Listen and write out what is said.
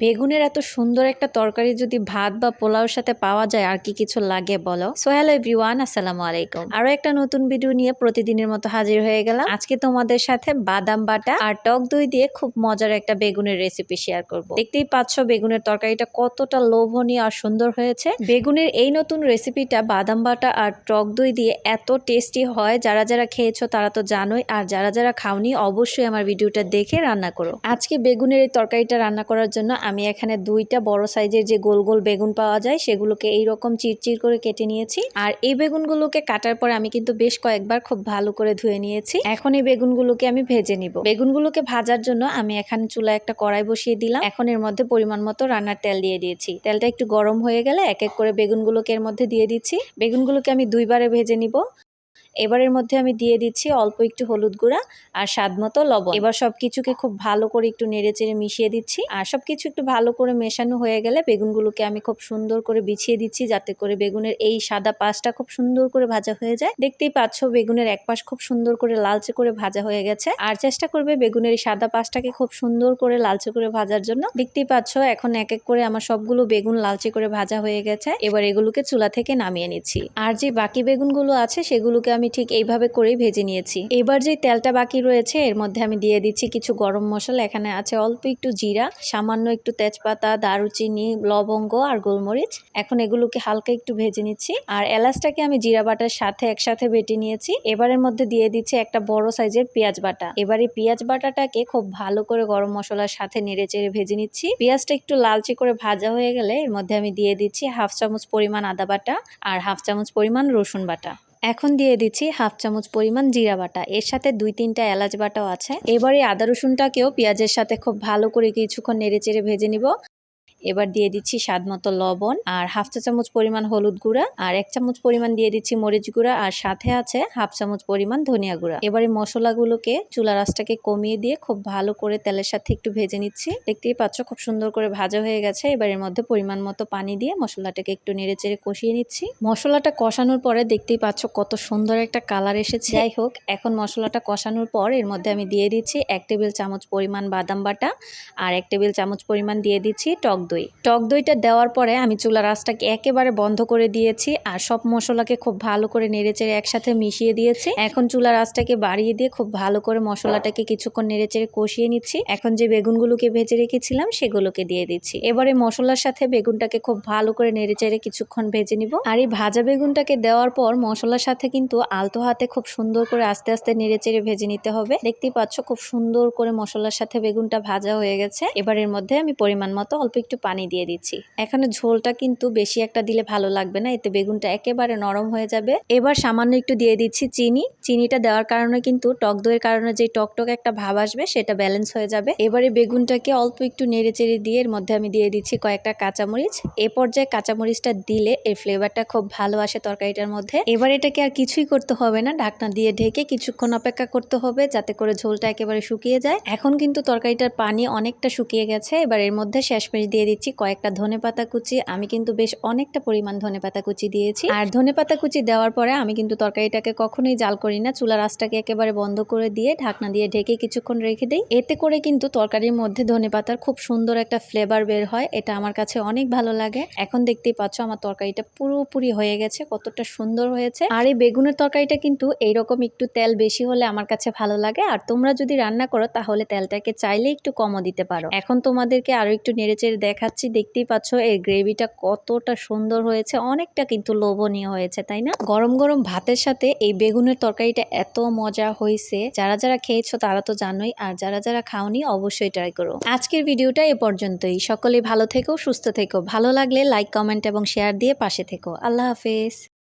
বেগুনের এত সুন্দর একটা তরকারি যদি ভাত বা পোলাওর সাথে পাওয়া যায়, আর কি কিছু লাগে বলো? সো হ্যালো এভরিওয়ান আসসালামু আলাইকুম। আরও একটা নতুন ভিডিও নিয়ে প্রতিদিনের মতো হাজির হয়ে গেলাম। আজকে তোমাদের সাথে বাদাম বাটা আর টক দই দিয়ে খুব মজার একটা বেগুনের রেসিপি শেয়ার করব। দেখতেই পাচ্ছ বেগুনের তরকারিটা কতটা লোভনীয় আর সুন্দর হয়েছে। বেগুনের এই নতুন রেসিপিটা বাদাম বাটা আর টক দই দিয়ে এত টেস্টি হয়। যারা যারা খেয়েছো তারা তো জানোই, আর যারা যারা খাওনি অবশ্যই আমার ভিডিওটা দেখে রান্না করো। আজকে বেগুনের এই তরকারিটা রান্না করার জন্য আমি এখানে দুইটা বড় সাইজের যে গোল গোল বেগুন পাওয়া যায়, সেগুলোকে এই রকম চিরচির করে কেটে নিয়েছি। আর এই বেগুনগুলোকে কাটার পরে আমি কিন্তু বেশ কয়েকবার খুব ভালো করে ধুয়ে নিয়েছি। এখন এই বেগুনগুলোকে আমি ভেজে নিব। বেগুনগুলোকে ভাজার জন্য আমি এখানে চুলা একটা কড়াই বসিয়ে দিলাম। এখন এর মধ্যে পরিমাণ মতো রান্নার তেল দিয়ে দিয়েছি। তেলটা একটু গরম হয়ে গেলে এক এক করে বেগুনগুলোকে এর মধ্যে দিয়ে দিচ্ছি। বেগুনগুলোকে আমি দুইবারে ভেজে নিব। এবারের মধ্যে আমি দিয়ে দিচ্ছি অল্প একটু হলুদ গুঁড়া আর স্বাদ মতো লবণ। এবার সব কিছুকে খুব ভালো করে একটু নেড়ে চেড়ে মিশিয়ে দিচ্ছি। আর সব কিছু একটু ভালো করে মেশানো হয়ে গেলে বেগুনগুলোকে আমি খুব সুন্দর করে বিছিয়ে দিচ্ছি যাতে করে বেগুনের এই সাদা পাশটা খুব সুন্দর করে ভাজা হয়ে যায়। দেখতেই পাচ্ছ বেগুনের এক পাশ খুব সুন্দর করে লালচে করে ভাজা হয়ে গেছে। আর চেষ্টা করবে বেগুনের এই সাদা পাশটাকে খুব সুন্দর করে লালচে করে ভাজার জন্য। দেখতেই পাচ্ছ এখন এক এক করে আমার সবগুলো বেগুন লালচে করে ভাজা হয়ে গেছে। এবার এগুলোকে চুলা থেকে নামিয়ে নিচ্ছি। আর যে বাকি বেগুনগুলো আছে সেগুলোকে আমি ঠিক এইভাবে করেই ভেজে নিয়েছি। এবার যে তেলটা বাকি রয়েছে, এর মধ্যে আমি দিয়ে দিচ্ছি কিছু গরম মশলা। এখানে আছে অল্প একটু জিরা, সামান্য একটু তেজপাতা, দারুচিনি, লবঙ্গ আর গোলমরিচ। এখন এগুলোকে হালকা একটু ভেজে নিচ্ছি। আর এলাচটাকে আমি জিরা বাটার সাথে একসাথে বেটে নিয়েছি। এবারের মধ্যে দিয়ে দিচ্ছি একটা বড় সাইজের পেঁয়াজ বাটা। এবারে পেঁয়াজ বাটাটাকে খুব ভালো করে গরম মশলার সাথে নেড়ে চেড়ে ভেজে নিচ্ছি। পেঁয়াজটা একটু লালচে করে ভাজা হয়ে গেলে এর মধ্যে আমি দিয়ে দিচ্ছি হাফ চামচ পরিমাণ আদা বাটা আর হাফ চামচ পরিমাণ রসুন বাটা। এখন দিয়ে দিচ্ছি হাফ চামচ পরিমাণ জিরা বাটা। এর সাথে দুই তিনটা এলাচ বাটাও আছে। এবারে আদা রসুনটাকেও পেঁয়াজের সাথে খুব ভালো করে কিছুক্ষণ নেড়ে চেড়ে ভেজে নিব। এবার দিয়ে দিচ্ছি স্বাদ মতো লবণ আর হাফ চা চামচ পরিমাণ হলুদ গুঁড়া আর এক চামচ পরিমাণ দিয়ে দিচ্ছি মরিচ গুঁড়া আর সাথে আছে হাফ চামচ পরিমাণ ধনিয়া গুঁড়া। এবারে মশলাগুলোকে চুলা রাসটাকে কমিয়ে দিয়ে খুব ভালো করে তেলের সাথে একটু ভেজে নিচ্ছি। দেখতেই পাচ্ছ খুব সুন্দর করে ভাজা হয়ে গেছে। এবার এর মধ্যে পরিমাণ মতো পানি দিয়ে মশলাটাকে একটু নেড়ে চেড়ে কষিয়ে নিচ্ছি। মশলাটা কষানোর পরে দেখতেই পাচ্ছ কত সুন্দর একটা কালার এসেছে। যাই হোক, এখন মশলাটা কষানোর পর এর মধ্যে আমি দিয়ে দিচ্ছি এক টেবিল চামচ পরিমাণ বাদাম বাটা আর এক টেবিল চামচ পরিমাণ দিয়ে দিচ্ছি টক দই। টক দইটা দেওয়ার পরে আমি চুলার আঁচটাকে একেবারে বন্ধ করে দিয়েছি আর সব মশলাকে খুব ভালো করে নেড়েচেড়ে একসাথে মিশিয়ে দিয়েছি। এখন চুলার আঁচটাকে বাড়িয়ে দিয়ে খুব ভালো করে মশলাটাকে কিছুক্ষণ নেড়েচেড়ে কষিয়ে নিচ্ছি। এখন যে বেগুনগুলোকে ভেজে রেখেছিলাম সেগুলোকে দিয়ে দিচ্ছি। এবারে মশলার সাথে বেগুনটাকে খুব ভালো করে নেড়েচেড়ে কিছুক্ষণ ভেজে নিব। আর এই ভাজা বেগুনটাকে দেওয়ার পর মশলার সাথে কিন্তু আলতো হাতে খুব সুন্দর করে আস্তে আস্তে নেড়েচেড়ে ভেজে নিতে হবে। দেখতেই পাচ্ছ খুব সুন্দর করে মশলার সাথে বেগুনটা ভাজা হয়ে গেছে। এবার এর মধ্যে আমি পরিমাণ মতো অল্প একটু পানি দিয়ে দিচ্ছি। এখানে ঝোলটা কিন্তু বেশি একটা দিলে ভালো লাগবে না, এতে বেগুনটা একেবারে নরম হয়ে যাবে। এবার সামান্য একটু দিয়ে দিচ্ছি চিনি। চিনিটা দেওয়ার কারণে কিন্তু টক দইয়ের কারণে যে টকটক একটা ভাব আসবে, সেটা ব্যালেন্স হয়ে যাবে। এবারে বেগুনটাকে অল্প একটু নেড়ে চেড়ে দিয়ে এর মধ্যে আমি দিয়ে দিচ্ছি কয়েকটা কাঁচামরিচ। এ পর্যায়ে কাঁচামরিচটা দিলে এর ফ্লেভারটা খুব ভালো আসে তরকারিটার মধ্যে। এবার এটাকে আর কিছুই করতে হবে না, ঢাকনা দিয়ে ঢেকে কিছুক্ষণ অপেক্ষা করতে হবে যাতে করে ঝোলটা একেবারে শুকিয়ে যায়। এখন কিন্তু তরকারিটার পানি অনেকটা শুকিয়ে গেছে, এবার এর মধ্যে শেষমেশ দিয়ে দিচ্ছি কয়েকটা ধনে পাতা কুচি। আমি কিন্তু বেশ অনেকটা পরিমাণ ধনে পাতা কুচি দিয়েছি। আর ধনে পাতা কুচি দেওয়ার পরে আমি কিন্তু তরকারিটাকে কখনোই জাল করি না। চুলা রাসটাকে একেবারে বন্ধ করে দিয়ে ঢাকনা দিয়ে ঢেকে কিছুক্ষণ রেখে দিই। এতে করে কিন্তু তরকারির মধ্যে ধনে পাতার খুব সুন্দর একটা ফ্লেভার বের হয়। এটা আমার কাছে অনেক ভালো লাগে। এখন দেখতেই পাচ্ছ আমার তরকারিটা পুরোপুরি হয়ে গেছে, কতটা সুন্দর হয়েছে। আর এই বেগুনের তরকারিটা কিন্তু এইরকম একটু তেল বেশি হলে আমার কাছে ভালো লাগে। আর তোমরা যদি রান্না করো তাহলে তেলটাকে চাইলে একটু কমও দিতে পারো। এখন তোমাদেরকে আরও একটু নেড়েচেড়ে দেখাচ্ছি, দেখতেই পাচ্ছ এর গ্রেভিটা কতটা সুন্দর হয়েছে, অনেকটা কিন্তু লোভনীয় হয়েছে, তাই না? গরম গরম ভাতের সাথে এই বেগুনের তরকারিটা এত মজা হয়েছে, যারা যারা খেয়েছো তারা তো জানোই, আর যারা যারা খাওনি অবশ্যই ট্রাই করো। আজকের ভিডিওটা এ পর্যন্তই, সকলে ভালো থেকো, সুস্থ থেকো, ভালো লাগলে লাইক কমেন্ট এবং শেয়ার দিয়ে পাশে থেকো, আল্লাহ হাফেজ।